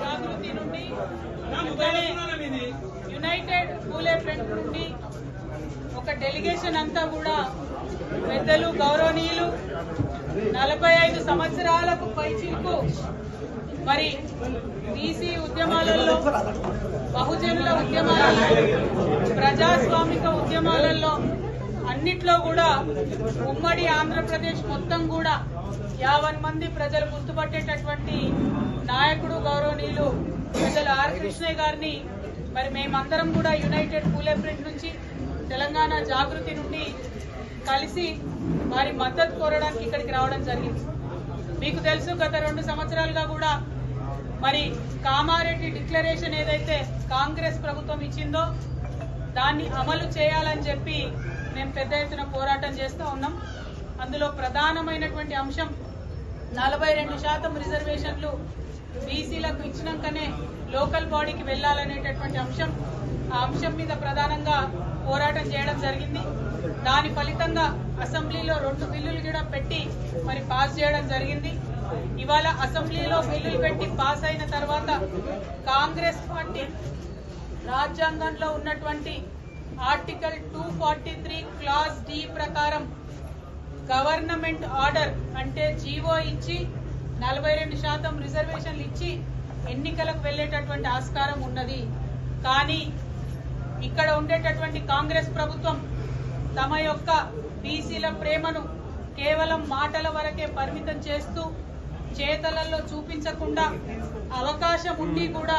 జాగృతి నుండి యునైటెడ్ పూలే ఫ్రంట్ నుండి ఒక డెలిగేషన్ అంతా కూడా పెద్దలు గౌరవనీయులు నలభై ఐదు సంవత్సరాలకు పైచిలకు మరి బీసీ ఉద్యమాలలో బహుజనుల ఉద్యమాలలో ప్రజాస్వామిక ఉద్యమాలలో అన్నిట్లో కూడా ఉమ్మడి ఆంధ్రప్రదేశ్ మొత్తం కూడా యాభై మంది ప్రజలు గుర్తుపట్టేటటువంటి నాయకుడు గౌరవనీయులు ప్రజలు ఆర్ కృష్ణయ్య గారిని మరి మేమందరం కూడా యునైటెడ్ పూలే ప్రింట్ నుంచి తెలంగాణ జాగృతి నుండి కలిసి వారి మద్దతు కోరడానికి ఇక్కడికి రావడం జరిగింది. మీకు తెలుసు గత రెండు సంవత్సరాలుగా కూడా మరి కామారెడ్డి డిక్లరేషన్ ఏదైతే కాంగ్రెస్ ప్రభుత్వం ఇచ్చిందో దాన్ని అమలు చేయాలని చెప్పి మేము పెద్ద ఎత్తున పోరాటం చేస్తూ ఉన్నాం. అందులో ప్రధానమైనటువంటి అంశం నలభై రెండు శాతం రిజర్వేషన్లు బీసీలకు ఇచ్చినాకనే లోకల్ బాడీకి వెళ్ళాలనేటటువంటి అంశం. ఆ అంశం మీద ప్రధానంగా పోరాటం చేయడం జరిగింది. దాని ఫలితంగా అసెంబ్లీలో రెండు బిల్లులు కూడా పెట్టి మరి పాస్ చేయడం జరిగింది. ఇవాళ అసెంబ్లీలో బిల్లులు పెట్టి పాస్ అయిన తర్వాత కాంగ్రెస్ పార్టీ రాజ్యాంగంలో ఉన్నటువంటి article two forty three clause D ప్రకారం గవర్నమెంట్ ఆర్డర్ అంటే జీవో ఇచ్చి నలభై రెండు శాతం రిజర్వేషన్లు ఇచ్చి ఎన్నికలకు వెళ్ళేటటువంటి ఆస్కారం ఉన్నది. కానీ ఇక్కడ ఉండేటటువంటి కాంగ్రెస్ ప్రభుత్వం తమ యొక్క బీసీల ప్రేమను కేవలం మాటల వరకే పరిమితం చేస్తూ చేతలలో చూపించకుండా అవకాశం ఉండి కూడా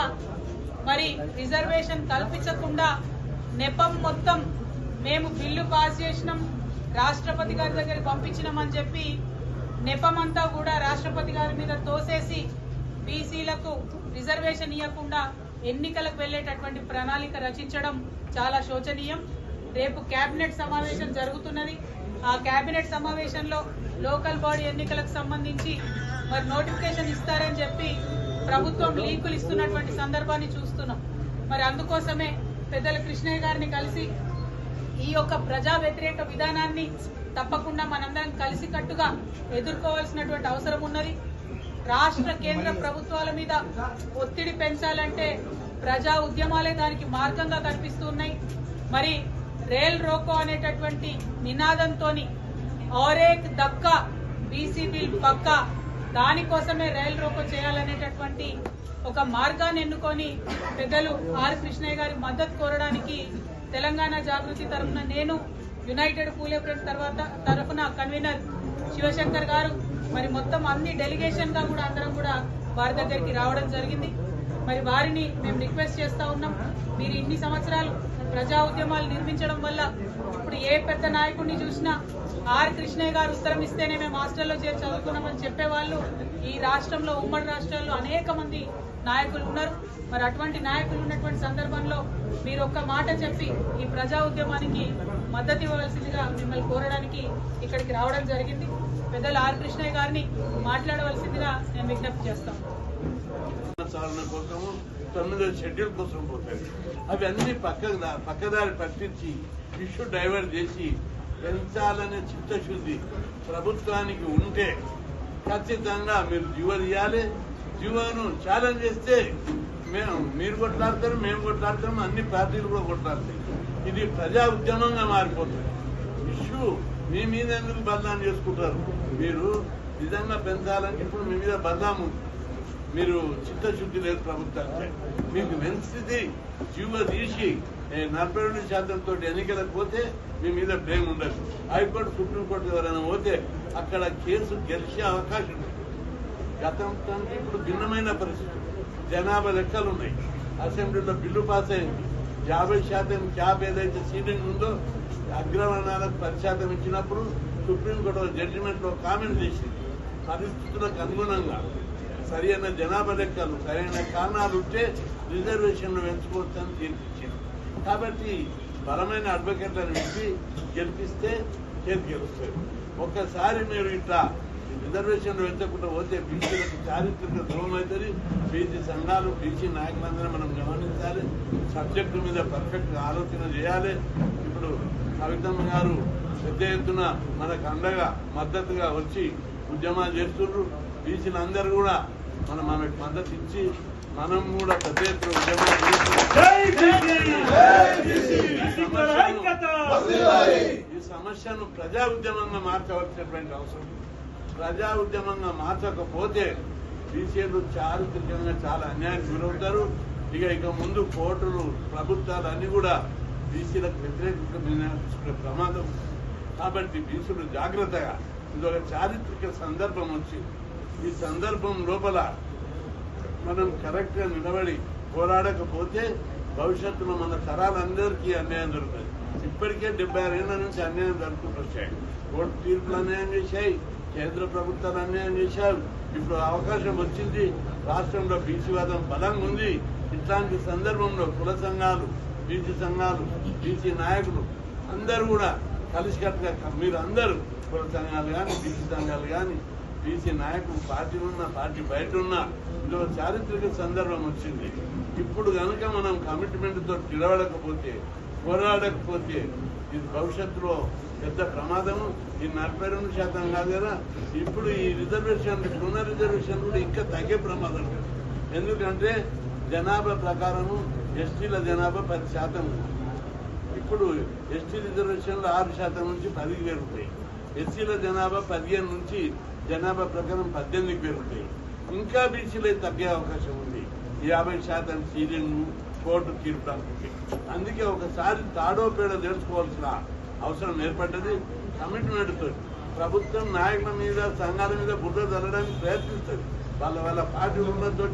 మరి రిజర్వేషన్ కల్పించకుండా నెపం మొత్తం మేము బిల్లు పాస్ చేసినాం రాష్ట్రపతి గారి దగ్గర పంపించినామని చెప్పి నెపమంతా కూడా రాష్ట్రపతి గారి మీద తోసేసి బీసీలకు రిజర్వేషన్ ఇవ్వకుండా ఎన్నికలకు వెళ్ళేటటువంటి ప్రణాళిక రచించడం చాలా శోచనీయం. రేపు కేబినెట్ సమావేశం జరుగుతున్నది. ఆ కేబినెట్ సమావేశంలో లోకల్ బాడీ ఎన్నికలకు సంబంధించి మరి నోటిఫికేషన్ ఇస్తారని చెప్పి ప్రభుత్వం లీకులు ఇస్తున్నటువంటి సందర్భాన్ని చూస్తున్నాం. మరి అందుకోసమే పెద్దల కృష్ణయ్య గారిని కలిసి ఈ యొక్క ప్రజా వ్యతిరేక విధానాన్ని తప్పకుండా మనందరం కలిసికట్టుగా ఎదుర్కోవాల్సినటువంటి అవసరం ఉన్నది. రాష్ట్ర కేంద్ర ప్రభుత్వాల మీద ఒత్తిడి పెంచాలంటే ప్రజా ఉద్యమాలే దానికి మార్గంగా కనిపిస్తున్నాయి మరి రేల్ రోకో అనేటటువంటి నినాదంతో ఔరేక్ దక్కా బీసీ బిల్ పక్కా దానికోసమే రైలు రోకో చేయాలనేటటువంటి ఒక మార్గాన్ని ఎన్నుకొని పెద్దలు ఆర్ కృష్ణయ్య గారి మద్దతు కోరడానికి తెలంగాణ జాగృతి తరఫున నేను యునైటెడ్ పూలే ఫ్రంట్ తర్వాత తరఫున కన్వీనర్ శివశంకర్ గారు మరి మొత్తం అన్ని డెలిగేషన్గా కూడా అందరం కూడా వారి దగ్గరికి రావడం జరిగింది. మరి వారిని మేము రిక్వెస్ట్ చేస్తూ ఉన్నాం. మీరు ఇన్ని సంవత్సరాలు ప్రజా ఉద్యమాలు నిర్మించడం వల్ల ఇప్పుడు ఏ పెద్ద నాయకుడిని చూసినా ఆర్ కృష్ణయ్య గారు ఉత్తరం ఇస్తేనే మేము హాస్టల్లో చేరి చదువుకున్నామని చెప్పేవాళ్ళు. ఈ రాష్ట్రంలో ఉమ్మడి రాష్ట్రాల్లో అనేక మంది నాయకులు ఉన్నారు. మరి అటువంటి నాయకులు ఉన్నటువంటి సందర్భంలో మీరు ఒక్క మాట చెప్పి ఈ ప్రజా ఉద్యమానికి మద్దతు ఇవ్వవలసిందిగా మిమ్మల్ని కోరడానికి ఇక్కడికి రావడం జరిగింది. పెద్దలు ఆర్ కృష్ణయ్య గారిని మాట్లాడవలసిందిగా నేను విజ్ఞప్తి చేస్తాను. తొమ్మిదో షెడ్యూల్ కోసం పోతాయి అవి అన్ని పక్కకు పక్కదారి పట్టించి ఇష్యూ డైవర్ట్ చేసి పెంచాలనే చిత్తశుద్ధి ప్రభుత్వానికి ఉంటే ఖచ్చితంగా మీరు జీవ తీయాలి జీవోను ఛాలెంజ్ చేస్తే మేము మీరు కొట్లాడతారు మేము కొట్లాడతాము అన్ని పార్టీలు కూడా కొట్లాడతాయి. ఇది ప్రజా ఉద్యమంగా మారిపోతుంది. ఇష్యూ మీ మీద ఎందుకు బదనాం చేసుకుంటారు? మీరు నిజంగా పెంచాలని ఇప్పుడు మీ మీద బదనాం ఉంది. మీరు చిత్తశుద్ధి లేదు ప్రభుత్వానికి మీకు వెన్సిది జీవ తీసి నలభై రెండు శాతంతో ఎన్నికలకు పోతే మీ మీద బ్లేమ్ ఉండదు. హైకోర్టు సుప్రీంకోర్టు ఎవరైనా పోతే అక్కడ కేసు గెలిచే అవకాశం ఉంది. గతంతో ఇప్పుడు భిన్నమైన పరిస్థితి. జనాభా లెక్కలు ఉన్నాయి. అసెంబ్లీలో బిల్లు పాస్ అయింది. యాభై శాతం క్యాప్ ఏదైతే సీటింగ్ ఉందో అగ్రవర్ణాలకు పది శాతం ఇచ్చినప్పుడు సుప్రీంకోర్టు జడ్జిమెంట్లో కామెంట్ చేసింది. పరిస్థితులకు అనుగుణంగా సరైన జనాభా లెక్కలు సరైన కారణాలు ఉంటే రిజర్వేషన్లు పెంచుకోవచ్చని తీర్పిచ్చింది కాబట్టి బలమైన అడ్వకేట్లను పెట్టి గెలిపిస్తే చేతి గెలుస్తారు ఒక్కసారి మీరు ఇట్లా రిజర్వేషన్లు పెంచకుండా పోతే బీసీలకు చారిత్రక ద్రోహం అవుతుంది. బీసీ సంఘాలు బీసీ నాయకులందరూ మనం గమనించాలి. సబ్జెక్టు మీద పర్ఫెక్ట్ ఆలోచన చేయాలి. ఇప్పుడు కవితమ్మ గారు పెద్ద ఎత్తున మనకు అండగా మద్దతుగా వచ్చి ఉద్యమాలు చేస్తున్నారు బీసీలు అందరూ కూడా మనం ఆమెకు మద్దతు ఇచ్చి మనం కూడా పెద్ద ఎత్తున ఈ సమస్యను ప్రజా ఉద్యమంగా మార్చవలసినటువంటి అవసరం. ప్రజా ఉద్యమంగా మార్చకపోతే బీసీలు చారిత్రకంగా చాలా అన్యాయానికి గురవుతారు ఇక ఇక ముందు కోర్టులు ప్రభుత్వాలు అన్ని కూడా బీసీలకు వ్యతిరేకంగా నిర్ణయాలు తీసుకునే ప్రమాదం. కాబట్టి బీసీలు జాగ్రత్తగా ఇది ఒక చారిత్రక సందర్భం వచ్చి ఈ సందర్భం లోపల మనం కరెక్ట్గా నిలబడి పోరాడకపోతే భవిష్యత్తులో మన తరాలందరికీ అన్యాయం జరుగుతుంది. ఇప్పటికే డెబ్బై ఆరు నుంచి అన్యాయం జరుగుతుంటూ వచ్చాయి కోర్టు తీర్పులు అన్యాయం చేశాయి కేంద్ర ప్రభుత్వాలు అన్యాయం చేశారు. ఇప్పుడు అవకాశం వచ్చింది రాష్ట్రంలో బీసీవాదం బలంగా ఉంది. ఇట్లాంటి సందర్భంలో కుల సంఘాలు బీసీ సంఘాలు బీసీ నాయకులు అందరూ కూడా కలిసికట్టుగా మీరు అందరూ కుల సంఘాలు కానీ బీసీ సంఘాలు కానీ బీసీ నాయకులు పార్టీ ఉన్న పార్టీ బయట ఉన్న ఇందులో చారిత్రక సందర్భం వచ్చింది. ఇప్పుడు కనుక మనం కమిట్మెంట్తో నిలబడకపోతే పోరాడకపోతే ఇది భవిష్యత్తులో పెద్ద ప్రమాదము ఈ నలభై రెండు శాతం కాదు కదా? ఇప్పుడు ఈ రిజర్వేషన్ పునర్ రిజర్వేషన్ కూడా ఇంకా తగ్గే ప్రమాదం. ఎందుకంటే జనాభా ప్రకారము ఎస్టీల జనాభా పది శాతం. ఇప్పుడు ఎస్టీ రిజర్వేషన్లు ఆరు శాతం నుంచి పదికి పెరుగుతాయి ఎస్సీల జనాభా పదిహేను నుంచి జనాభా ప్రకారం పద్దెనిమిది పేరు ఉంటాయి. ఇంకా బీసీలు తగ్గే అవకాశం ఉంది. యాభై శాతం సీలింగ్ కోర్టు తీర్పడానికి అందుకే ఒకసారి తాడో పేడ తెలుసుకోవాల్సిన అవసరం ఏర్పడ్డది. కమిట్మెంట్తో ప్రభుత్వం నాయకుల మీద సంఘాల మీద బుర్ర చల్లడానికి ప్రయత్నిస్తుంది. వాళ్ళ వాళ్ళ పార్టీ ఉన్నతో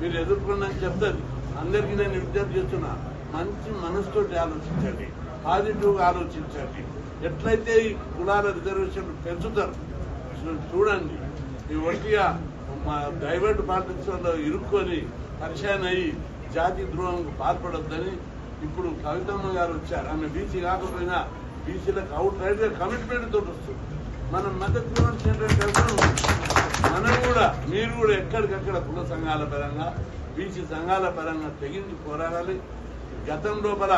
మీరు ఎదుర్కొందని చెప్తుంది. అందరికీ నేను విజ్ఞప్తి చేస్తున్నా మంచి మనసుతోటి ఆలోచించండి. పాజిటివ్గా ఆలోచించండి. ఎట్లయితే ఈ కులాల రిజర్వేషన్ పెంచుతారు చూడండి. ఈ ఒంటిగా మా డైవర్ట్ పాలిటిక్స్ ఇరుక్కొని పరిచయం అయ్యి జాతి ద్రోహంకు పాల్పడొద్దని ఇప్పుడు కవితమ్మ గారు వచ్చారు. ఆమె బీసీ కాకపోయినా బీసీలకు అవుట్ రైడ్గా కమిట్మెంట్ తోటి వస్తుంది. మనం మద్దతు ఇవ్వాల్సినటువంటి అవసరం మనం కూడా మీరు కూడా ఎక్కడికక్కడ కుల సంఘాల పరంగా బీసీ సంఘాల పరంగా తెగించి పోరాడాలి. గతం లోపల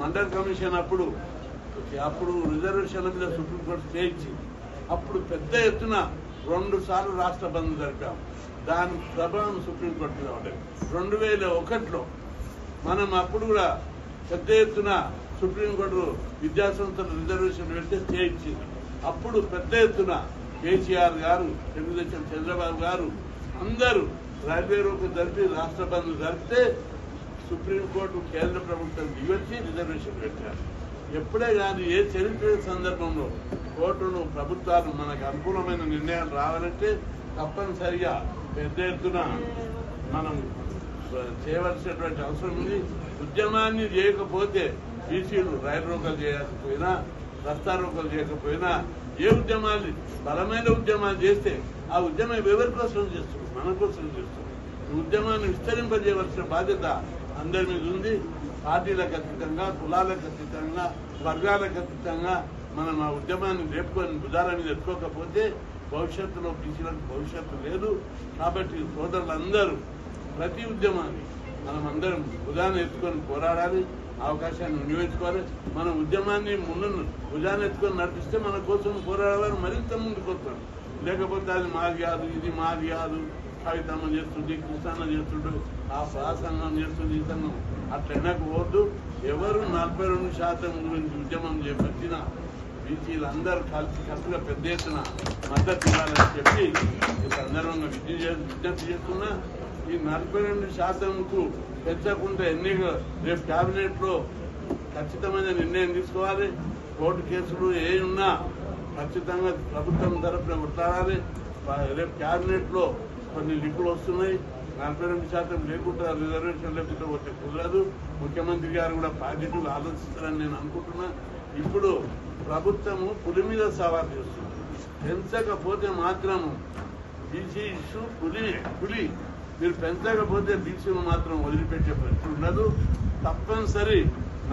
మండల్ కమిషన్ అప్పుడు అప్పుడు రిజర్వేషన్ల మీద సుప్రీంకోర్టు స్టే ఇచ్చింది. అప్పుడు పెద్ద ఎత్తున రెండు సార్లు రాష్ట్ర బంద్ జరిపాం. దాని ప్రభావం సుప్రీంకోర్టు మీద రెండు వేల ఒకటిలో మనం అప్పుడు కూడా పెద్ద ఎత్తున సుప్రీంకోర్టు విద్యాసంస్థల రిజర్వేషన్ పెడితే స్టే ఇచ్చింది. అప్పుడు పెద్ద ఎత్తున కేసీఆర్ గారు తెలుగుదేశం చంద్రబాబు గారు అందరూ రైల్వే రోడ్డు జరిపి రాష్ట్ర బంద్ జరిపితే సుప్రీంకోర్టు కేంద్ర ప్రభుత్వం దిగొచ్చి రిజర్వేషన్ పెట్టారు. ఎప్పుడే కానీ ఏ చరిత్ర సందర్భంలో కోర్టును ప్రభుత్వాలు మనకు అనుకూలమైన నిర్ణయాలు రావాలంటే తప్పనిసరిగా పెద్ద ఎత్తున మనం చేయవలసినటువంటి అవసరం ఉంది. ఉద్యమాన్ని చేయకపోతే బీసీలు రైలు రోకలు చేయకపోయినా రస్తా రోకలు చేయకపోయినా ఏ ఉద్యమాలు బలమైన ఉద్యమాలు చేస్తే ఆ ఉద్యమం ఎవరి కోసం చేస్తుంది? మన కోసం చేస్తుంది. ఉద్యమాన్ని విస్తరింపజేయవలసిన బాధ్యత అందరి మీద ఉంది. పార్టీలకు అతీతంగా కులాలకు అతీతంగా వర్గాలకు అతీతంగా మనం ఆ ఉద్యమాన్ని రేపుకొని భుజాల మీద ఎత్తుకోకపోతే భవిష్యత్తులో బీసీలకు భవిష్యత్తు లేదు. కాబట్టి సోదరులందరూ ప్రతి ఉద్యమాన్ని మనం అందరం భుజాన్ని ఎత్తుకొని పోరాడాలి అవకాశాన్ని వినియోగించుకోవాలి. మన ఉద్యమాన్ని ముందు భుజాన్ని ఎత్తుకొని నడిపిస్తే మన కోసం పోరాడాలని మరింత ముందుకు వస్తాం. లేకపోతే అది మాది కాదు ఇది మాది కాదు కవితమ్మ చేస్తుంది కృష్ణన్న చేస్తుండు ఆ శాసనం చేస్తుంది ఇతను సంఘం అట్లా ఎవరు నలభై రెండు శాతం గురించి ఉద్యమం చేపట్టిన బీసీలు అందరూ కలిసి కలిసిగా పెద్ద ఎత్తున మద్దతు ఇవ్వాలని చెప్పి ఈ సందర్భంగా విజ్ఞప్తి చే- విజ్ఞప్తి చేస్తున్నా. ఈ నలభై రెండు శాతంకు పెంచకుండా ఎన్నిక రేపు క్యాబినెట్లో ఖచ్చితమైన నిర్ణయం తీసుకోవాలి. కోర్టు కేసులు ఏ ఉన్నా ఖచ్చితంగా ప్రభుత్వం తరఫున కొట్లాడాలి. రేపు క్యాబినెట్లో కొన్ని లిపులు వస్తున్నాయి. నలభై రెండు శాతం లేకుండా రిజర్వేషన్ లేకుండా వచ్చే కుదరదు. ముఖ్యమంత్రి గారు కూడా బాధ్యతలు ఆలోచిస్తారని నేను అనుకుంటున్నా. ఇప్పుడు ప్రభుత్వము పులి మీద సవాల్ చేస్తుంది. పెంచకపోతే మాత్రము బీసీ ఇష్యూ పులి పులి. మీరు పెంచకపోతే బీసీలు మాత్రం వదిలిపెట్టే పరిస్థితి ఉండదు. తప్పనిసరి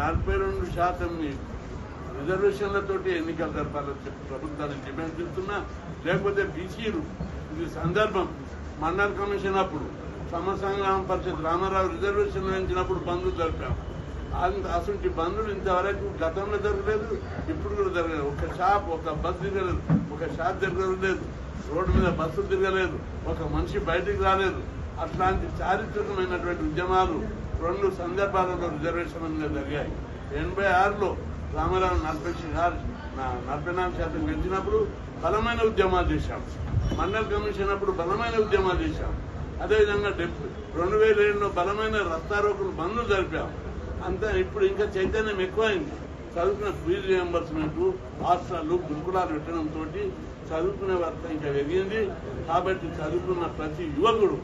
నలభై రెండు శాతం రిజర్వేషన్లతోటి ఎన్నికల జరపాలని చెప్పి ప్రభుత్వాన్ని డిమాండ్ చేస్తున్నా. లేకపోతే బీసీలు ఇది సందర్భం. మండల కమిషన్ అప్పుడు సమసంగ్రామ పరిషత్ రామారావు రిజర్వేషన్ పెంచినప్పుడు బంధువులు జరిపాం. అంత అసలు బంధులు ఇంతవరకు గతంలో జరగలేదు ఇప్పుడు కూడా జరగలేదు. ఒక షాప్ ఒక బస్ దిగలేదు ఒక షాప్ తిరగలేదు రోడ్డు మీద బస్సులు తిరగలేదు ఒక మనిషి బయటికి రాలేదు. అట్లాంటి చారిత్రకమైనటువంటి ఉద్యమాలు రెండు సందర్భాలలో రిజర్వేషన్ మీద జరిగాయి. ఎనభై ఆరులో రామారావు నలభై నలభై నాలుగు శాతం గెలిచినప్పుడు బలమైన ఉద్యమాలు చేశాం. మండల కమిషన్ అప్పుడు బలమైన ఉద్యమాలు చేశాం. అదేవిధంగా రెండు వేల ఏడులో బలమైన రస్తారోకులు బంద్లు జరిపాం. అంతా ఇప్పుడు ఇంకా చైతన్యం ఎక్కువైంది. చదువుకున్న ఫీజు రియంబర్స్మెంట్ హాస్టల్ గురుకులాలు పెట్టడంతో చదువుకునే వర్త ఇంకా పెరిగింది కాబట్టి చదువుకున్న ప్రతి యువకుడు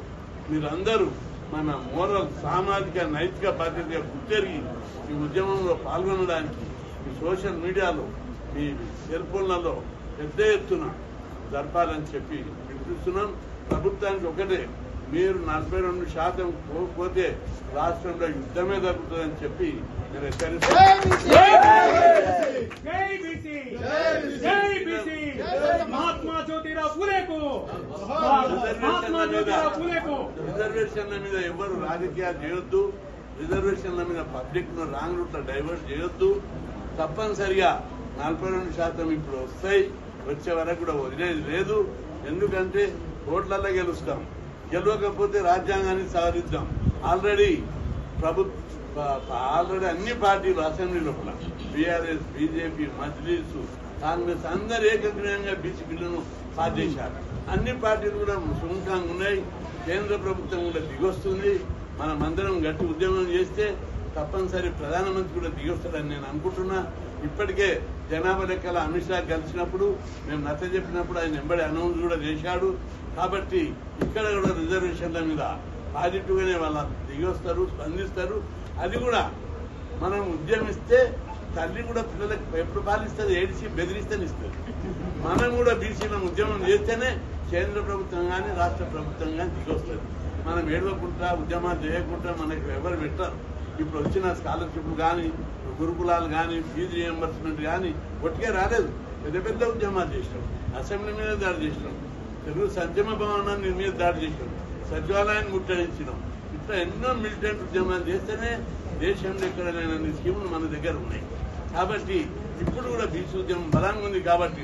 మీరందరూ మన మోరల్ సామాజిక నైతిక బాధ్యతగా గుర్తెరిగి ఈ ఉద్యమంలో పాల్గొనడానికి ఈ సోషల్ మీడియాలో ఈ సెల్ ఫోన్లలో పెద్ద ఎత్తున జరపాలని చెప్పి పిలిపిస్తున్నాం ప్రభుత్వానికి ఒకటే మీరు నలభై రెండు శాతం పోతే రాష్ట్రంలో యుద్ధమే జరుగుతుందని చెప్పి నేను హెచ్చరిస్తున్నాను జై బీసీ! జై బీసీ! మహాత్మా జ్యోతిరావు పూలేకు! మహాత్మా జ్యోతిరావు పూలేకు! రిజర్వేషన్ల మీద ఎవరు రాజకీయాలు చేయొద్దు. రిజర్వేషన్ల మీద పబ్లిక్ను రాంగ్ రూట్లో డైవర్ట్ చేయొద్దు. తప్పనిసరిగా నలభై రెండు శాతం ఇప్పుడు వస్తాయి. వచ్చే వరకు కూడా వదిలేదు లేదు ఎందుకంటే ఓట్లలో గెలుస్తాం. గెలవకపోతే రాజ్యాంగాన్ని సవరిద్దాం ఆల్రెడీ ప్రభుత్వ ఆల్రెడీ అన్ని పార్టీలు అసెంబ్లీ లోపల బీఆర్ఎస్ బీజేపీ మజ్లీస్ కాంగ్రెస్ అందరు ఏకగ్రీయంగా బీసీ బిల్లును పాస్ చేశారు. అన్ని పార్టీలు కూడా సుముఖంగా ఉన్నాయి కేంద్ర ప్రభుత్వం కూడా దిగొస్తుంది. మనం అందరం గట్టి ఉద్యమం చేస్తే తప్పనిసరి ప్రధానమంత్రి కూడా దిగొస్తాడని నేను అనుకుంటున్నా. ఇప్పటికే జనాభా లెక్కల అమిత్ షా కలిసినప్పుడు మేము నచ్చ చెప్పినప్పుడు ఆయన ఎంబడి అనౌన్స్ కూడా చేశాడు. కాబట్టి ఇక్కడ కూడా రిజర్వేషన్ల మీద పాజిటివ్గానే వాళ్ళ దిగొస్తారు స్పందిస్తారు. అది కూడా మనం ఉద్యమిస్తే తల్లి కూడా పిల్లలకు ఎప్పుడు పాలిస్తుంది ఏడిసి బెదిరిస్తే ఇస్తుంది. మనం కూడా బీసీల ఉద్యమం చేస్తేనే కేంద్ర ప్రభుత్వం కానీ రాష్ట్ర ప్రభుత్వం కానీ దిగొస్తుంది. మనం ఏడవకుండా ఉద్యమాలు చేయకుండా మనకు ఎవరు పెట్టరు. ఇప్పుడు వచ్చిన స్కాలర్షిప్లు కానీ గురుకులాలు కానీ ఫీజు రియంబర్స్మెంట్ కానీ ఒట్టిగా రాలేదు. పెద్ద పెద్ద ఉద్యమాలు చేసినాం. అసెంబ్లీ మీద దాడి చేసినాం. తెలుగు సంక్షేమ భవనాన్ని మీద దాడి చేసినాం. సచివాలయాన్ని ముట్టడించినాం. ఇట్లా ఎన్నో మిలిటెంట్ ఉద్యమాలు చేస్తేనే దేశంలో ఎక్కడ లేనన్ని స్కీములు మన దగ్గర ఉన్నాయి. కాబట్టి ఇప్పుడు కూడా బీసీ ఉద్యమం బలంగా ఉంది కాబట్టి